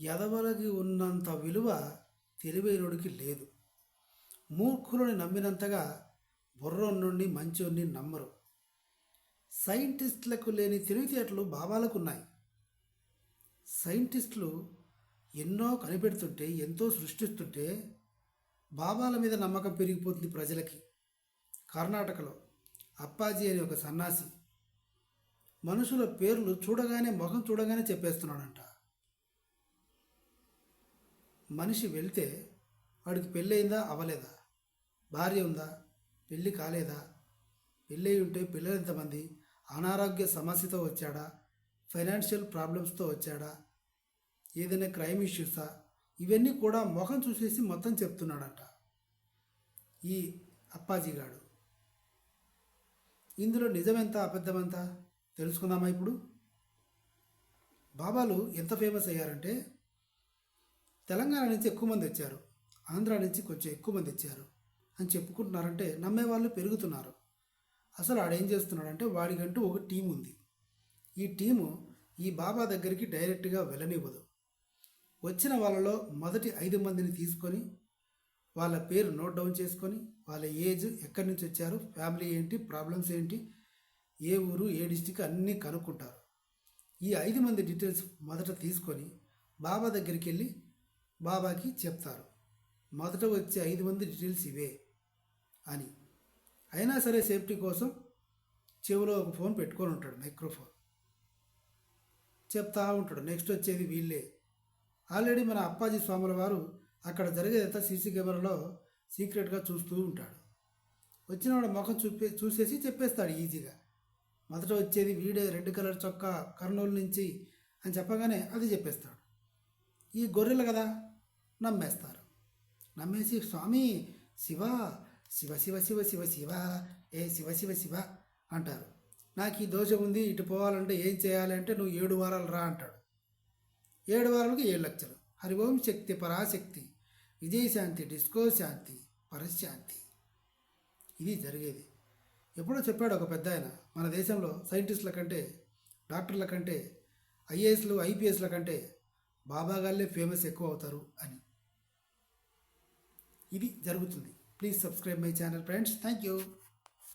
ఎదవలకి ఉన్నంత విలువ తెలివైనడికి లేదు. మూర్ఖులని నమ్మినంతగా బుర్రోన్నుండి మంచోన్ని నమ్మరు. సైంటిస్టులకు లేని తెలివితేటలు బాబాలకు ఉన్నాయి సైంటిస్టులు ఎన్నో కనిపెడుతుంటే ఎంతో సృష్టిస్తుంటే బాబాల మీద నమ్మకం పెరిగిపోతుంది ప్రజలకి. కర్ణాటకలో అప్పాజీ అనే ఒక సన్నాసి మనుషుల పేర్లు చూడగానే ముఖం చూడగానే చెప్పేస్తున్నాడంట. మనిషి వెళ్తే వాడికి పెళ్ళయిందా? అవ్వలేదా? భార్య ఉందా? పెళ్ళి కాలేదా? పెళ్ళి ఉంటే పిల్లలు ఎంతమంది? అనారోగ్య సమస్యతో వచ్చాడా? ఫైనాన్షియల్ ప్రాబ్లమ్స్తో వచ్చాడా? ఏదైనా క్రైమ్ ఇష్యూసా? ఇవన్నీ కూడా మొఖం చూసేసి మొత్తం చెప్తున్నాడట ఈ అప్పాజీగాడు ఇందులో నిజమెంత అబద్ధమంతా? తెలుసుకుందామా ఇప్పుడు? బాబాలు ఎంత ఫేమస్ అయ్యారంటే తెలంగాణ నుంచి ఎక్కువ మంది వచ్చారు. ఆంధ్ర నుంచి కొంచెం ఎక్కువ మంది వచ్చారు. అని చెప్పుకుంటున్నారంటే నమ్మే వాళ్ళు పెరుగుతున్నారు. అసలు ఆడేం చేస్తున్నాడంటే వాడికంటూ ఒక టీం ఉంది. ఈ టీము ఈ బాబా దగ్గరికి డైరెక్ట్గా వెళ్ళనివ్వదు. వచ్చిన వాళ్ళలో మొదటి ఐదు మందిని తీసుకొని వాళ్ళ పేరు నోట్ డౌన్ చేసుకొని వాళ్ళ ఏజ్ ఎక్కడి నుంచి వచ్చారు ఫ్యామిలీ ఏంటి ప్రాబ్లమ్స్ ఏంటి ఏ ఊరు ఏ డిస్టిక్ అన్నీ కనుక్కుంటారు. ఈ ఐదు మంది డీటెయిల్స్ మొదట తీసుకొని బాబా దగ్గరికి వెళ్ళి బాబాకి చెప్తారు. మొదట వచ్చే ఐదు మంది డీటెయిల్స్ ఇవే అని. అయినా సరే సేఫ్టీ కోసం చెవిలో ఒక ఫోన్ పెట్టుకొని ఉంటాడు మైక్రోఫోన్. చెప్తా ఉంటాడు. నెక్స్ట్ వచ్చేది వీళ్ళే. ఆల్రెడీ మన అప్పాజీ స్వాముల వారు అక్కడ జరిగేదంతా సీసీ కెమెరాలో సీక్రెట్గా చూస్తూ ఉంటాడు. వచ్చినవాడు ముఖం చూపే చూసేసి చెప్పేస్తాడు ఈజీగా. మొదట వచ్చేది వీడే రెడ్ కలర్ చొక్కా కర్నూలు నుంచి అని చెప్పగానే అది చెప్పేస్తాడు. ఈ గొర్రెలు కదా? నమ్మేస్తారు. నమ్మేసి స్వామి శివ శివ శివ శివ శివ శివ ఏ శివ శివ శివ అంటారు. నాకు ఈ దోషం ఉంది ఇటు పోవాలంటే ఏం చేయాలి అంటే నువ్వు ఏడు వారాలు రా అంటాడు. ఏడు వారాలకు ఏడు లక్షలు. హరి ఓం శక్తి. పరాశక్తి విజయశాంతి డిస్కో శాంతి పరశాంతి. ఇది జరిగేది. ఎప్పుడో చెప్పాడు ఒక పెద్ద ఆయన మన దేశంలో సైంటిస్టుల కంటే డాక్టర్ల కంటే ఐఏఎస్లు ఐపీఎస్ల కంటే బాబాగాళ్ళే ఫేమస్ ఎక్కువ అవుతారు అని. ఇది జరుగుతుంది. Please subscribe my channel friends thank you